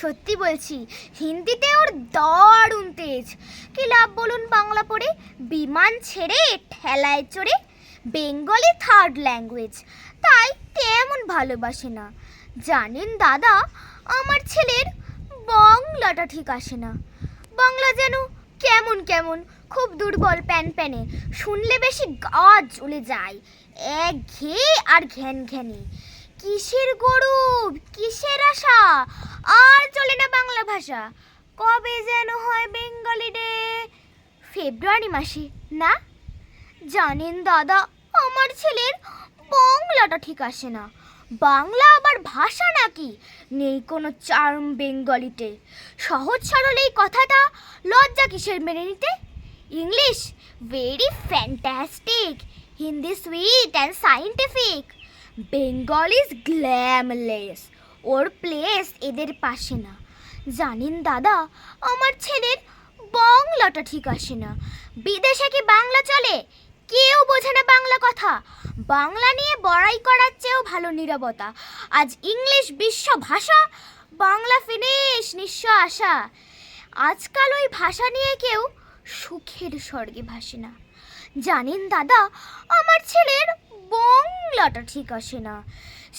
সত্যি বলছি, হিন্দিতে ওর দারুণ তেজ। কি লাভ বলুন বাংলা পড়ে? বিমান ছেড়ে, ঠেলায় চড়ে, বেঙ্গলি থার্ড ল্যাঙ্গুয়েজ তাই তেমন ভালোবাসে না? জানেন দাদা, আমার ছেলের বাংলাটা ঠিক আসে না। বাংলা যেন কেমন কেমন, খুব দুর্বল প্যান প্যানে। শুনলে বেশি গা জ্বলে যায়। এক ঘে আর ঘ্যান ঘ্যানে। কিসের গরুব? কিসের আশা? আর চলে না বাংলা ভাষা। কবে যেন হয় বেঙ্গলি ডে? ফেব্রুয়ারি মাসে, না? জানেন দাদা, আমার ছেলের বাংলাটা ঠিক আসে না। বাংলা আবার ভাষা নাকি? নেই কোনো চার্ম বেঙ্গলিতে। সহজ সরল এই কথাটা লজ্জা কিসের মেনে নিতে? English very fantastic Hindi sweet and scientific Bengal is glamless or place এদের পাশে না। জানেন দাদা, আমার ছেলের বাংলাটা ঠিক আসে না। বিদেশে কি বাংলা চলে? কেউ বোঝে না বাংলা কথা। বাংলা নিয়ে বড়াই করার চেয়েও ভালো নীরবতা। আজ ইংলিশ বিশ্ব ভাষা, বাংলা ফিনিশ নিঃস্ব আশা। আজকাল ওই ভাষা নিয়ে কেউ সুখের স্বর্গে ভাসে না। জানেন দাদা, আমার ছেলের বাংলাটা ঠিক আসে না।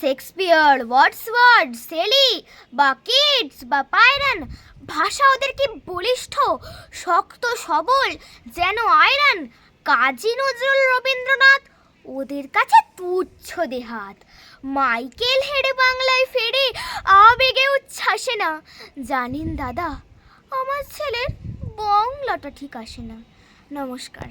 শেক্সপিয়ার, ওয়ার্ডসওয়ার্ড, সেলি বা কিডস বা পায়রান, ভাষা ওদের কি বলিষ্ঠ, শক্ত, সবল, যেন আয়রন, কাজী নজরুল রবীন্দ্রনাথ ওদের কাছে তুচ্ছ দেহাত। মাইকেল হেডে বাংলায় ফেরে আবেগে উচ্ছ্বাসে না। জানেন দাদা, আমার ছেলের বাংলাটা ঠিক আসে না। নমস্কার।